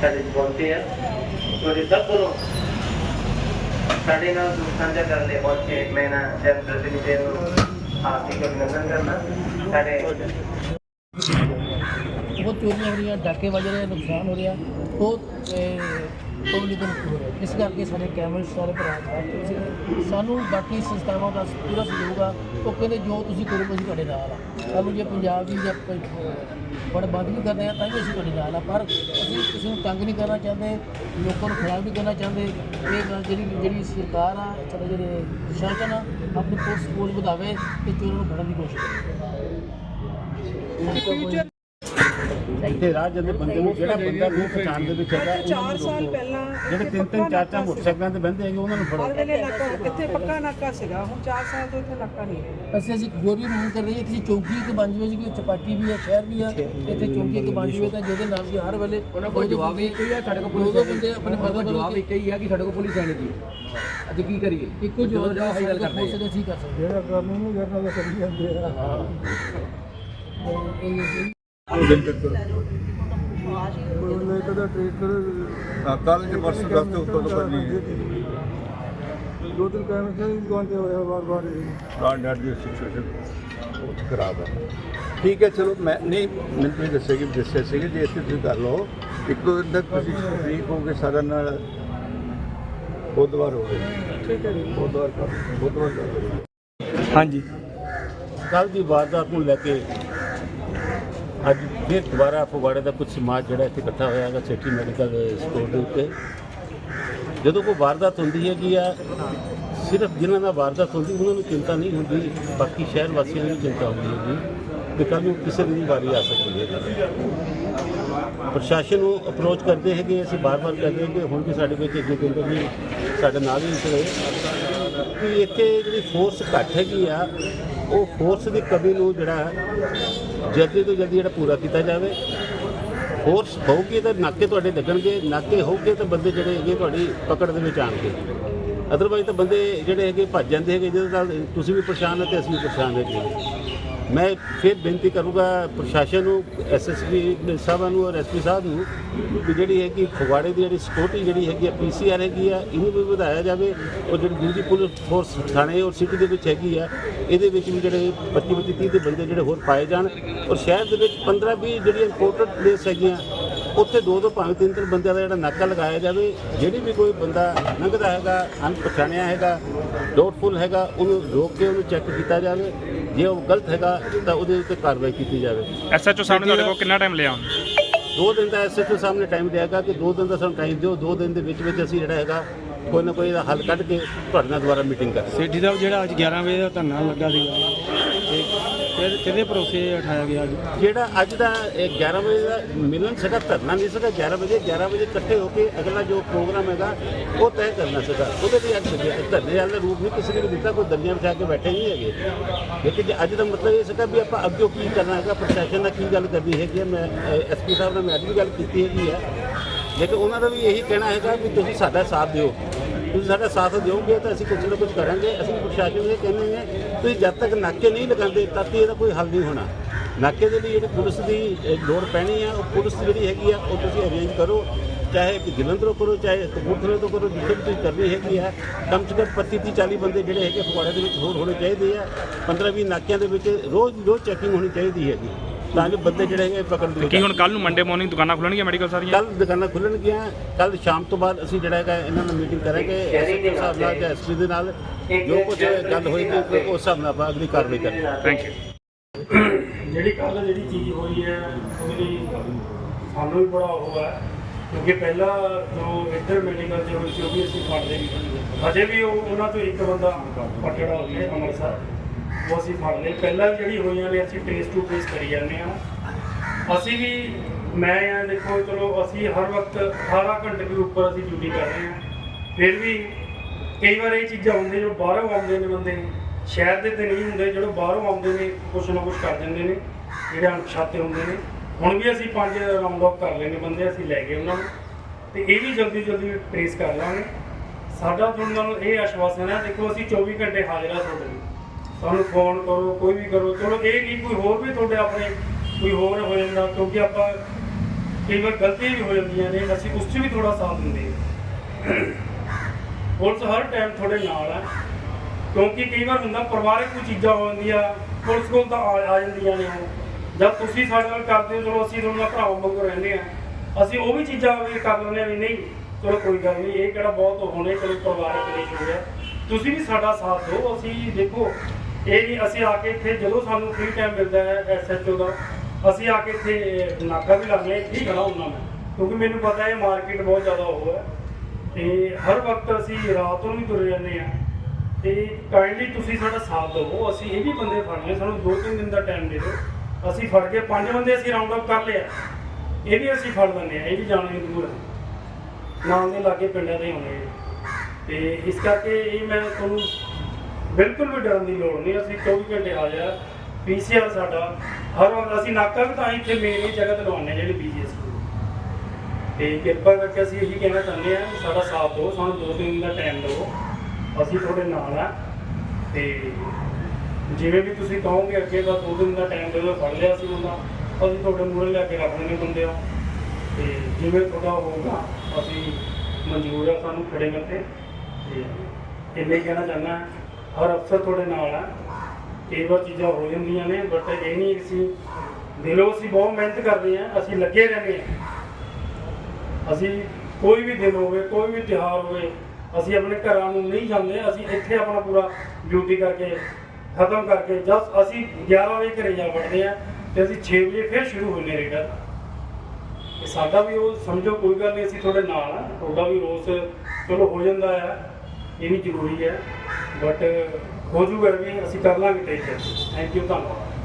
ਸਾਡੇ ਪਹੁੰਚੇ ਆ। ਤੁਹਾਡੇ ਸਭ ਕੋਲੋਂ ਸਾਡੇ ਨਾਲ ਦੁੱਖ ਸਾਂਝਾ ਕਰਨ ਲਈ ਪਹੁੰਚੇ, ਮੈਂ ਨਾ ਜਨ ਪ੍ਰਤੀਨਿਧੀ ਨੂੰ ਹਾਰਦਿਕ ਅਭਿਨੰਦਨ ਕਰਨਾ ਸਾਡੇ ਬਹੁਤ ਚੋਰੀਆਂ ਹੋ ਰਹੀਆਂ, ਡਾਕੇ ਵੱਜ ਰਹੇ ਨੁਕਸਾਨ ਹੋ ਰਿਹਾ। ਬਹੁਤ ਪਬਲਿਕ ਨੂੰ ਹੋ ਇਸ ਕਰਕੇ ਸਾਡੇ ਕੈਮਰੇ ਸਾਰੇ ਭਰਾ ਸੀ ਸਾਨੂੰ ਬਾਕੀ ਸੰਸਥਾਵਾਂ ਦਾ ਪੂਰਾ ਸਹਿਯੋਗ ਆ। ਉਹ ਕਹਿੰਦੇ, ਜੋ ਤੁਸੀਂ ਕਰੋਗੇ ਅਸੀਂ ਤੁਹਾਡੇ ਨਾਲ ਆ। ਸਾਨੂੰ ਜੇ ਪੰਜਾਬ ਦੀ ਜਾਂ ਬੜ ਬੰਦ ਵੀ ਕਰਦੇ ਆ, ਤਾਂ ਵੀ ਅਸੀਂ ਤੁਹਾਡੇ ਨਾਲ ਆ। ਪਰ ਅਸੀਂ ਕਿਸੇ ਨੂੰ ਤੰਗ ਨਹੀਂ ਕਰਨਾ ਚਾਹੁੰਦੇ, ਲੋਕਾਂ ਨੂੰ ਖਰਾਬ ਨਹੀਂ ਕਰਨਾ ਚਾਹੁੰਦੇ। ਇਹ ਗੱਲ ਜਿਹੜੀ ਜਿਹੜੀ ਸਰਕਾਰ ਆ, ਸਾਡੇ ਜਿਹੜੇ ਪ੍ਰਸ਼ਾਸਨ ਆ, ਆਪਣੀ ਪੁਲਿਸ ਫੋਰਸ ਵਧਾਵੇ ਤੇ ਚੋਰਾਂ ਨੂੰ ਫੜਨ ਦੀ ਕੋਸ਼ਿਸ਼ ਕਰੇ। ਇੱਥੇ ਰਾਹ ਜਾਂਦੇ ਬੰਦੇ ਨੂੰ ਜਿਹੜਾ ਬੰਦਾ ਨਹੀਂ ਪਛਾਣ ਦੇ ਵਿੱਚ ਹੈਗਾ ਉਹਨਾਂ ਚਾਰ ਨੂੰ ਸਾਲ ਪਹਿਲਾਂ ਜਿਹੜੇ ਤਿੰਨ ਤਿੰਨ ਚਾਰ ਚਾਰ ਮੋਟਰਸਾਈਕਲਾਂ ਤੇ ਬੰਦੇ ਹੈਗੇ ਉਹਨਾਂ ਨੂੰ ਫੜੋ। ਹਰ ਵੇਲੇ ਨਾਕਾ ਕਿੱਥੇ ਪੱਕਾ ਨਾਕਾ ਸੀਗਾ। ਹੁਣ 4 ਸਾਲ ਤੋਂ ਇੱਥੇ ਨਾਕਾ ਨਹੀਂ ਹੈ। ਅਸੀਂ ਅਸੀਂ ਵੀ ਮੰਗ ਕਰ ਰਹੀ ਹੈ ਕਿ ਚੌਂਕੀ ਇੱਕ ਬਣ ਜਾਵੇ ਜੀ ਚਪਾਟੀ ਵੀ ਹੈ ਸ਼ਹਿਰ ਵੀ ਹੈ ਇੱਥੇ ਚੌਂਕੀ ਇੱਕ ਬਣ ਜਾਵੇ ਤਾਂ ਜਿਹਦੇ ਨਾਲ ਕਿ ਹਰ ਵੇਲੇ ਉਹਨਾਂ ਕੋਲ ਜਵਾਬ ਹੀ ਕੋਈ ਹੈ ਸਾਡੇ ਕੋਲ ਪੁਲਿਸ ਬੰਦੇ ਆਪਣੇ ਫਰਜ਼ ਜਵਾਬ ਇੱਕ ਹੀ ਹੈ ਕਿ ਸਾਡੇ ਕੋਲ ਪੁਲਿਸ ਆਣੀ ਜੀ। ਅੱਜ ਕੀ ਕਰੀਏ? ਇੱਕੋ ਜਵਾਬ ਦਾ ਅਸੀਂ ਗੱਲ ਕਰਦੇ ਹਾਂ ਅਸੀਂ ਕਰ ਸਕਦੇ ਜਿਹੜਾ ਕੰਮ ਨੂੰ ਕਰਨਾ ਤਾਂ ਕਰੀ ਜਾਂਦੇ ਆ। ਹਾਂ। ਦੋ ਹੋਇਆ ਦੀ ਸਿਚੁਏਸ਼ਨ ਬਹੁਤ ਖਰਾਬ ਹੈ ਠੀਕ ਹੈ ਚਲੋ ਮੈਂ ਨਹੀਂ ਮੈਨੂੰ ਤੁਸੀਂ ਦੱਸਿਆ ਕਿ ਦੱਸਿਆ ਸੀਗਾ ਜੇ ਇੱਥੇ ਤੁਸੀਂ ਕਰ ਲਓ ਇੱਕ ਦੋ ਦਿਨ ਤੱਕ ਤੁਸੀਂ ਠੀਕ ਹੋ ਕੇ ਸਾਰਿਆਂ ਨਾਲ ਬੁੱਧਵਾਰ ਹੋ ਗਏ ਠੀਕ ਹੈ ਜੀ। ਬੁੱਧਵਾਰ ਕਰ ਬੁੱਧਵਾਰ ਕਰ ਹਾਂਜੀ। ਕੱਲ ਦੀ ਵਾਰਦਾਤ ਨੂੰ ਲੈ ਕੇ ਅੱਜ ਫਿਰ ਦੁਬਾਰਾ ਫਗਵਾੜੇ ਦਾ ਕੁਝ ਸਮਾਜ ਜਿਹੜਾ ਇੱਥੇ ਇਕੱਠਾ ਹੋਇਆ ਹੈਗਾ ਸਿਟੀ ਮੈਡੀਕਲ ਸਟੋਰ ਦੇ ਉੱਤੇ। ਜਦੋਂ ਕੋਈ ਵਾਰਦਾਤ ਹੁੰਦੀ ਹੈਗੀ ਆ, ਸਿਰਫ ਜਿਨ੍ਹਾਂ ਨਾਲ ਵਾਰਦਾਤ ਹੁੰਦੀ, ਉਹਨਾਂ ਨੂੰ ਚਿੰਤਾ ਨਹੀਂ ਹੁੰਦੀ, ਬਾਕੀ ਸ਼ਹਿਰ ਵਾਸੀਆਂ ਨੂੰ ਵੀ ਚਿੰਤਾ ਹੁੰਦੀ ਹੈਗੀ ਕਿ ਕੱਲ੍ਹ ਨੂੰ ਕਿਸੇ ਦੀ ਵੀ ਵਾਰੀ ਆ ਸਕਦੀ ਹੈ। ਪ੍ਰਸ਼ਾਸਨ ਨੂੰ ਅਪਰੋਚ ਕਰਦੇ ਹੈਗੇ, ਅਸੀਂ ਬਾਰ-ਬਾਰ ਕਹਿੰਦੇ ਹਾਂ ਕਿ ਹੁਣ ਵੀ ਸਾਡੇ ਵਿੱਚ ਅੱਗੇ ਕਹਿੰਦੇ ਵੀ ਸਾਡੇ ਨਾਲ ਹੀ ਇਸ ਰਹੇ। ਕਿ ਇੱਥੇ ਜਿਹੜੀ ਫੋਰਸ ਘੱਟ ਹੈਗੀ ਆ ਉਹ ਫੋਰਸ ਦੀ ਕਮੀ ਨੂੰ ਜਿਹੜਾ ਜਲਦੀ ਤੋਂ ਜਲਦੀ ਜਿਹੜਾ ਪੂਰਾ ਕੀਤਾ ਜਾਵੇ। ਫੋਰਸ ਹੋਊਗੀ ਤਾਂ ਨਾਕੇ ਤੁਹਾਡੇ ਲੱਗਣਗੇ, ਨਾਕੇ ਹੋਊਗੇ ਤਾਂ ਬੰਦੇ ਜਿਹੜੇ ਹੈਗੇ ਤੁਹਾਡੀ ਪਕੜ ਦੇ ਵਿੱਚ ਆਣਗੇ ਅਦਰਵਾਈਜ਼ ਤਾਂ ਬੰਦੇ ਜਿਹੜੇ ਹੈਗੇ ਭੱਜ ਜਾਂਦੇ ਹੈਗੇ ਜਿਹਦੇ ਨਾਲ ਤੁਸੀਂ ਵੀ ਪਰੇਸ਼ਾਨ ਹੋ ਤੇ ਅਸੀਂ ਵੀ ਪਰੇਸ਼ਾਨ ਹੈਗੇ। ਮੈਂ ਫਿਰ ਬੇਨਤੀ ਕਰੂੰਗਾ ਪ੍ਰਸ਼ਾਸਨ ਨੂੰ ਐਸਐਸਪੀ ਸਾਹਿਬਾਂ ਨੂੰ ਔਰ ਐਸਪੀ ਸਾਹਿਬ ਨੂੰ ਕਿ ਜਿਹੜੀ ਹੈ ਕਿ ਫਗਵਾੜੇ ਦੀ ਜਿਹੜੀ ਸਿਕਿਉਰਿਟੀ ਜਿਹੜੀ ਹੈਗੀ ਆ ਪੀਸੀਆਰ ਹੈਗੀ ਆ, ਇਹਨੂੰ ਵੀ ਵਧਾਇਆ ਜਾਵੇ। ਔਰ ਜਿਹੜੀ ਦੂਜੀ ਪੁਲਿਸ ਫੋਰਸ ਥਾਣੇ ਔਰ ਸਿਟੀ ਦੇ ਵਿੱਚ ਹੈਗੀ ਆ, ਇਹਦੇ ਵਿੱਚ ਵੀ ਜਿਹੜੇ 25 25 30 ਦੇ ਬੰਦੇ ਜਿਹੜੇ ਹੋਰ ਪਾਏ ਜਾਣ। ਔਰ ਸ਼ਹਿਰ ਦੇ ਵਿੱਚ 15 20 ਜਿਹੜੀਆਂ ਇੰਪੋਰਟਡ ਪਲੇਸ ਹੈਗੀਆਂ ਉੱਥੇ ਦੋ ਦੋ ਭਾਵੇਂ ਤਿੰਨ ਤਿੰਨ ਬੰਦਿਆਂ ਦਾ ਜਿਹੜਾ ਨਾਕਾ ਲਗਾਇਆ ਜਾਵੇ ਜਿਹੜੀ ਵੀ ਕੋਈ ਬੰਦਾ ਲੰਘਦਾ ਹੈਗਾ ਅਣਪਛਾਣਿਆ ਹੈਗਾ ਡਾਊਟਫੁਲ ਹੈਗਾ ਉਹਨੂੰ ਰੋਕ ਕੇ ਉਹਨੂੰ ਚੈੱਕ ਕੀਤਾ ਜਾਵੇ। ਜੇ ਉਹ ਗਲਤ ਹੈਗਾ ਤਾਂ ਉਹਦੇ ਉੱਤੇ ਕਾਰਵਾਈ ਕੀਤੀ ਜਾਵੇ। ਐਸਐਚਓ ਸਾਹਮਣੇ ਤੁਹਾਡੇ ਕੋਲ ਕਿੰਨਾ ਟਾਈਮ ਲਿਆ ਹੁਣ? ਦੋ ਦਿਨ ਦਾ ਐਸਐਚਓ ਸਾਹਮਣੇ ਟਾਈਮ ਦਿਆਗਾ ਕਿ ਦੋ ਦਿਨ ਦਾ ਸਾਨੂੰ ਟਾਈਮ ਦਿਓ। ਦੋ ਦਿਨ ਦੇ ਵਿੱਚ ਵਿੱਚ ਅਸੀਂ ਜਿਹੜਾ ਹੈਗਾ ਕੋਈ ਨਾ ਕੋਈ ਇਹਦਾ ਹੱਲ ਕੱਢ ਕੇ ਤੁਹਾਡੇ ਨਾਲ ਦੁਬਾਰਾ ਮੀਟਿੰਗ ਕਰਾਂਗੇ। ਸੇਠੀ ਸਾਹਿਬ ਜਿਹੜਾ ਅੱਜ 11 ਵਜੇ ਦਾ ਧਰਨਾ ਲੱਗਾ ਸੀਗਾ। ਕਿਹਦੇ- ਕਿਹਦੇ ਭਰੋਸੇ ਉਠਾਇਆ ਗਿਆ ਅੱਜ? ਜਿਹੜਾ ਅੱਜ ਦਾ ਇਹ 11 ਵਜੇ ਦਾ ਮਿਲਣ ਸੀਗਾ, ਧਰਨਾ ਨਹੀਂ ਸੀਗਾ 11 ਵਜੇ 11 ਵਜੇ ਇਕੱਠੇ ਹੋ ਕੇ ਅਗਲਾ ਜੋ ਪ੍ਰੋਗਰਾਮ ਹੈਗਾ, ਉਹ ਤੈਅ ਕਰਨਾ ਸੀਗਾ। ਉਹਦੇ ਲਈ ਅੱਜ ਸੱਦਿਆ। ਧਰਨੇ ਵਾਲੇ ਰੂਪ ਨਹੀਂ, ਕਿਸੇ ਨੇ ਵੀ ਦਿੱਤਾ, ਕੋਈ ਦਲੀਆਂ ਬਿਠਾ ਕੇ ਬੈਠੇ ਨਹੀਂ ਹੈਗੇ। ਲੇਕਿਨ ਜੇ ਅੱਜ ਦਾ ਮਤਲਬ ਇਹ ਸੀਗਾ ਵੀ ਆਪਾਂ ਅੱਗੇ ਕੀ ਕਰਨਾ ਹੈਗਾ, ਪ੍ਰਸ਼ਾਸਨ ਨਾਲ ਕੀ ਗੱਲ ਕਰਨੀ ਹੈਗੀ ਹੈ, ਮੈਂ ਐਸਪੀ ਸਾਹਿਬ ਨਾਲ ਮੈਂ ਅੱਜ ਵੀ ਗੱਲ ਕੀਤੀ ਹੈਗੀ ਹੈ। ਲੇਕਿਨ ਉਹਨਾਂ ਦਾ ਵੀ ਇਹੀ ਕਹਿਣਾ ਹੈਗਾ ਵੀ ਤੁਸੀਂ ਸਾਡਾ ਸਾਥ ਦਿਓ। ਤੁਸੀਂ ਸਾਡਾ ਸਾਥ ਦਿਓਗੇ ਤਾਂ ਅਸੀਂ ਕੁਝ ਨਾ ਕੁਝ ਕਰਾਂਗੇ, ਅਸੀਂ ਪ੍ਰਸ਼ਾਸਨ ਨੂੰ ਇਹ ਕਹਿੰਦੇ ਹਾਂ ਤੁਸੀਂ ਜਦ ਤੱਕ ਨਾਕੇ ਨਹੀਂ ਲਗਾਉਂਦੇ ਤਦ ਤੱਕ ਇਹਦਾ ਕੋਈ ਹੱਲ ਨਹੀਂ ਹੋਣਾ। ਨਾਕੇ ਦੇ ਲਈ ਜਿਹੜੀ ਪੁਲਿਸ ਦੀ ਲੋੜ ਪੈਣੀ ਆ, ਉਹ ਪੁਲਿਸ ਜਿਹੜੀ ਹੈਗੀ ਆ, ਉਹ ਤੁਸੀਂ ਅਰੇਂਜ ਕਰੋ। ਚਾਹੇ ਜਲੰਧਰੋਂ ਕਰੋ, ਚਾਹੇ ਕਪੂਰਥਲੇ ਤੋਂ ਕਰੋ, ਜਿੱਥੇ ਵੀ ਤੁਸੀਂ ਕਰਨੀ ਹੈਗੀ ਆ, ਕਮ ਸੇ ਕਮ 25 30 40 ਬੰਦੇ ਜਿਹੜੇ ਹੈਗੇ ਫਗਵਾੜੇ ਦੇ ਵਿੱਚ ਹੋਰ ਹੋਣੇ ਚਾਹੀਦੇ ਆ। 15 20 ਨਾਕਿਆਂ ਦੇ ਵਿੱਚ ਰੋਜ਼ ਰੋਜ਼ ਚੈਕਿੰਗ ਹੋਣੀ ਚਾਹੀਦੀ ਹੈਗੀ। ਤਾਂ ਕਿ ਬੰਦੇ ਜਿਹੜੇ ਹੈਗੇ ਪਕੜ ਦੇ ਕੀ ਹੁਣ ਕੱਲ ਨੂੰ ਮੰਡੇ ਮਾਰਨਿੰਗ ਦੁਕਾਨਾਂ ਖੁੱਲਣਗੀਆਂ ਮੈਡੀਕਲ ਸਾਰੀਆਂ? ਕੱਲ ਦੁਕਾਨਾਂ ਖੁੱਲਣਗੀਆਂ ਕੱਲ ਸ਼ਾਮ ਤੋਂ ਬਾਅਦ ਅਸੀਂ ਜਿਹੜਾ ਹੈਗਾ ਇਹਨਾਂ ਨਾਲ ਮੀਟਿੰਗ ਕਰਾਂਗੇ ਐਸਪੀ ਸਾਹਿਬ ਨਾਲ ਜਾਂ ਐਸਪੀ ਦੇ ਨਾਲ ਜੋ ਕੁਝ ਗੱਲ ਹੋਏਗੀ ਉਸ ਹਿਸਾਬ ਨਾਲ ਆਪਾਂ ਅਗਲੀ ਕਾਰਵਾਈ ਕਰਾਂਗੇ। ਥੈਂਕ ਯੂ ਜਿਹੜੀ ਕੱਲ ਜਿਹੜੀ ਚੀਜ਼ ਹੋਈ ਹੈ ਉਹਦੇ ਲਈ ਸਾਨੂੰ ਵੀ ਬੜਾ ਉਹ ਹੈ ਕਿਉਂਕਿ ਪਹਿਲਾਂ ਜੋ ਇੱਧਰ ਮੈਡੀਕਲ ਦੇ ਹੋਈ ਸੀ ਉਹ ਵੀ ਅਸੀਂ ਫੜਦੇ ਨਹੀਂ ਅਜੇ ਵੀ ਉਹ ਉਹਨਾਂ ਤੋਂ ਇੱਕ ਬੰਦਾ ਪਟੜਾ ਹੋ ਗਿਆ ਅੰਮ੍ਰਿਤਸਰ। ਉਹ ਅਸੀਂ ਫੜ ਲਏ ਪਹਿਲਾਂ ਵੀ ਜਿਹੜੀ ਹੋਈਆਂ ਨੇ, ਅਸੀਂ ਟ੍ਰੇਸ ਟੂ ਟ੍ਰੇਸ ਕਰੀ ਜਾਂਦੇ ਆ ਅਸੀਂ ਵੀ, ਮੈਂ ਆ, ਦੇਖੋ, ਚਲੋ, ਅਸੀਂ ਹਰ ਵਕਤ 18 ਘੰਟੇ ਦੇ ਉੱਪਰ ਅਸੀਂ ਡਿਊਟੀ ਕਰ ਰਹੇ ਹਾਂ। ਫਿਰ ਵੀ ਕਈ ਵਾਰ ਇਹ ਚੀਜ਼ਾਂ ਹੁੰਦੀਆਂ ਜੋ ਬਾਹਰੋਂ ਆਉਂਦੇ ਨੇ ਬੰਦੇ। ਸ਼ਹਿਰ ਦੇ ਤੇ ਨਹੀਂ ਹੁੰਦੇ ਜਿਹੜੇ ਬਾਹਰੋਂ ਆਉਂਦੇ ਨੇ, ਕੁਛ ਨਾ ਕੁਛ ਕਰ ਦਿੰਦੇ ਨੇ, ਜਿਹੜੇ ਅਣਪਛਾਤੇ ਹੁੰਦੇ ਨੇ। ਹੁਣ ਵੀ ਅਸੀਂ ਪੰਜ ਰਾਉਂਡ ਆਫ ਕਰ ਲੈਣੇ ਬੰਦੇ, ਅਸੀਂ ਲੈ ਗਏ ਉਹਨਾਂ ਨੂੰ। ਤੇ ਇਹ ਵੀ ਜਲਦੀ ਜਲਦੀ ਟ੍ਰੇਸ ਕਰ ਲਾਂਗੇ। ਸਾਡਾ ਤੁਹਾਨੂੰ ਨਾਲ ਇਹ ਆਸ਼ਵਾਸਨ ਹੈ, ਦੇਖੋ, ਅਸੀਂ 24 ਘੰਟੇ ਹਾਜ਼ਰ ਹਾਂ ਤੁਹਾਡੇ ਲਈ। ਸਾਨੂੰ ਫੋਨ ਕਰੋ, ਕੋਈ ਵੀ ਕਰੋ। ਚਲੋ, ਇਹ ਨਹੀਂ, ਕੋਈ ਹੋਰ ਵੀ ਤੁਹਾਡੇ ਆਪਣੇ ਕੋਈ ਹੋਰ ਹੋ ਜਾਂਦਾ, ਕਿਉਂਕਿ ਆਪਾਂ ਕਈ ਵਾਰ ਗਲਤੀਆਂ ਵੀ ਹੋ ਜਾਂਦੀਆਂ ਨੇ, ਅਸੀਂ ਉਸ 'ਚ ਵੀ ਥੋੜਾ ਸਾਥ ਦਿੰਦੇ ਹਾਂ। ਪੁਲਿਸ ਹਰ ਟਾਈਮ ਤੁਹਾਡੇ ਨਾਲ ਹੈ, ਕਿਉਂਕਿ ਕਈ ਵਾਰ ਹੁੰਦਾ, ਪਰਿਵਾਰਕ ਕੋਈ ਚੀਜ਼ਾਂ ਹੋ ਜਾਂਦੀਆਂ, ਪੁਲਿਸ ਕੋਲ ਤਾਂ ਆ ਜਾਂਦੀਆਂ ਨੇ ਉਹ। ਜਦ ਤੁਸੀਂ ਸਾਡੇ ਨਾਲ ਕਰਦੇ ਹੋ, ਚਲੋ ਅਸੀਂ ਤੁਹਾਨੂੰ ਭਰਾ ਵਾਂਗੂ ਰਹਿੰਦੇ ਆ ਅਸੀਂ ਉਹ ਵੀ ਚੀਜ਼ਾਂ ਵੀ ਕਰ ਲੈਂਦੇ ਆ ਵੀ ਨਹੀਂ, ਚਲੋ ਕੋਈ ਗੱਲ ਨਹੀਂ, ਇਹ ਕਿਹੜਾ ਬਹੁਤ ਹੋਣੇ, ਚਲੋ ਪਰਿਵਾਰਕ ਕਲੇਸ਼ ਹੋ। ਤੁਸੀਂ ਵੀ ਸਾਡਾ ਸਾਥ ਦਿਓ, ਅਸੀਂ ਦੇਖੋ ਇਹ ਨਹੀਂ ਅਸੀਂ ਆ ਕੇ ਇੱਥੇ ਜਦੋਂ ਸਾਨੂੰ ਫ੍ਰੀ ਟਾਈਮ ਮਿਲਦਾ ਹੈ ਐਸਐਚਓ ਦਾ, ਅਸੀਂ ਆ ਕੇ ਇੱਥੇ ਨਾਕਾ ਵੀ ਲਾਉਂਦੇ ਹਾਂ, ਇੱਥੇ ਹੀ ਖੜਾ ਹੁੰਦਾ ਮੈਂ। ਕਿਉਂਕਿ ਮੈਨੂੰ ਪਤਾ ਹੈ ਮਾਰਕੀਟ ਬਹੁਤ ਜ਼ਿਆਦਾ ਉਹ ਹੈ। ਤੇ ਹਰ ਵਕਤ ਅਸੀਂ ਰਾਤ ਨੂੰ ਵੀ ਤੁਰੇ ਜਾਂਦੇ ਆ ਤੇ ਕਾਈਂਡਲੀ ਤੁਸੀਂ ਸਾਡਾ ਸਾਥ ਦਿਓ, ਅਸੀਂ ਇਹ ਵੀ ਬੰਦੇ ਫੜਨੇ ਸਾਨੂੰ 2-3 ਦਿਨ ਦਾ ਟਾਈਮ ਦੇ ਦਿਓ। ਅਸੀਂ ਫੜ ਕੇ ਪੰਜ ਬੰਦੇ ਅਸੀਂ ਰਾਉਂਡ ਅਪ ਕਰ ਲਿਆ। ਇਹ ਵੀ ਅਸੀਂ ਫੜ ਲੈਂਦੇ ਆ ਇਹ ਵੀ ਜਾਣੇ ਦੂਰ ਹੈ। ਨਾਲ ਦੇ ਲਾਗੇ ਪਿੰਡਾਂ ਦੇ ਹੋਣੇ ਤੇ ਇਸ ਕਰਕੇ ਇਹ ਮੈਂ ਤੁਹਾਨੂੰ ਬਿਲਕੁਲ ਵੀ ਡਰਨ ਦੀ ਲੋੜ ਨਹੀਂ, ਅਸੀਂ 24 ਘੰਟੇ ਹਾਜ਼ਰ ਆ ਪੀਸੀਆਰ ਸਾਡਾ ਹਰ ਵਾਰ ਅਸੀਂ ਨਾਕਾ ਵੀ ਤਾਂ ਇੱਥੇ ਮੇਨ ਹੀ ਜਗ੍ਹਾ ਤੇ ਲਵਾਉਂਦੇ ਹਾਂ, ਜਿਹੜੀ ਬੀਜੀਐਸ ਤੇ ਕਿਰਪਾ ਕਰਕੇ ਅਸੀਂ ਇਹੀ ਕਹਿਣਾ ਚਾਹੁੰਦੇ ਹਾਂ ਕਿ ਸਾਡਾ ਸਾਥ ਦਿਓ, ਸਾਨੂੰ ਦੋ ਤਿੰਨ ਦਿਨ ਦਾ ਟਾਈਮ ਦਿਓ। ਅਸੀਂ ਤੁਹਾਡੇ ਨਾਲ ਆ ਤੇ ਜਿਵੇਂ ਵੀ ਤੁਸੀਂ ਕਹੋਗੇ, ਅੱਗੇ ਦਾ ਦੋ ਦਿਨ ਦਾ ਟਾਈਮ ਦੇ ਦਿਓ ਫੜ ਲਿਆ ਸੀ ਉਹਦਾ, ਅਸੀਂ ਤੁਹਾਡੇ ਮੂਹਰੇ ਲੈ ਕੇ ਰੱਖ ਦੇਣੇ ਬੰਦੇ ਆ ਤੇ ਜਿਵੇਂ ਤੁਹਾਡਾ ਹੋਊਗਾ, ਅਸੀਂ ਮਨਜ਼ੂਰ ਆ ਸਾਨੂੰ ਖੜੇ ਮਿਲਤੇ ਤੇ ਇੰਨੇ ਹੀ ਕਹਿਣਾ ਚਾਹੁੰਦਾ ਹਰ ਅਫਸਰ ਤੁਹਾਡੇ ਨਾਲ ਹੈ ਕਈ ਵਾਰ ਚੀਜ਼ਾਂ ਹੋ ਜਾਂਦੀਆਂ ਨੇ ਬਟ ਇਹ ਨਹੀਂ ਅਸੀਂ ਦਿਲੋਂ ਅਸੀਂ ਬਹੁਤ ਮਿਹਨਤ ਕਰਦੇ ਹਾਂ, ਅਸੀਂ ਲੱਗੇ ਰਹਿੰਦੇ ਹਾਂ। ਅਸੀਂ ਕੋਈ ਵੀ ਦਿਨ ਹੋਵੇ, ਕੋਈ ਵੀ ਤਿਉਹਾਰ ਹੋਵੇ, ਅਸੀਂ ਆਪਣੇ ਘਰਾਂ ਨੂੰ ਨਹੀਂ ਜਾਂਦੇ, ਅਸੀਂ ਇੱਥੇ ਆਪਣਾ ਪੂਰਾ ਡਿਊਟੀ ਕਰਕੇ ਖਤਮ ਕਰਕੇ ਜਸ ਅਸੀਂ 11 ਵਜੇ ਘਰੇ ਜਾ ਵੜਦੇ ਆ ਤੇ ਅਸੀਂ 6 ਵਜੇ ਫਿਰ ਸ਼ੁਰੂ ਹੁੰਦੇ ਰੇਡਰ ਤੇ ਸਾਡਾ ਵੀ ਉਹ ਸਮਝੋ, ਕੋਈ ਗੱਲ ਨਹੀਂ, ਅਸੀਂ ਤੁਹਾਡੇ ਨਾਲ ਆ, ਤੁਹਾਡਾ ਵੀ ਰੋਸ ਚਲੋ ਹੋ ਜਾਂਦਾ ਆ, ਇਹ ਵੀ ਜ਼ਰੂਰੀ ਹੈ ਬਟ ਹੋ ਜੂਗਾ ਵੀ ਅਸੀਂ ਕਰ ਲਾਂਗੇ ਟੇਕ ਥੈਂਕ ਯੂ ਧੰਨਵਾਦ।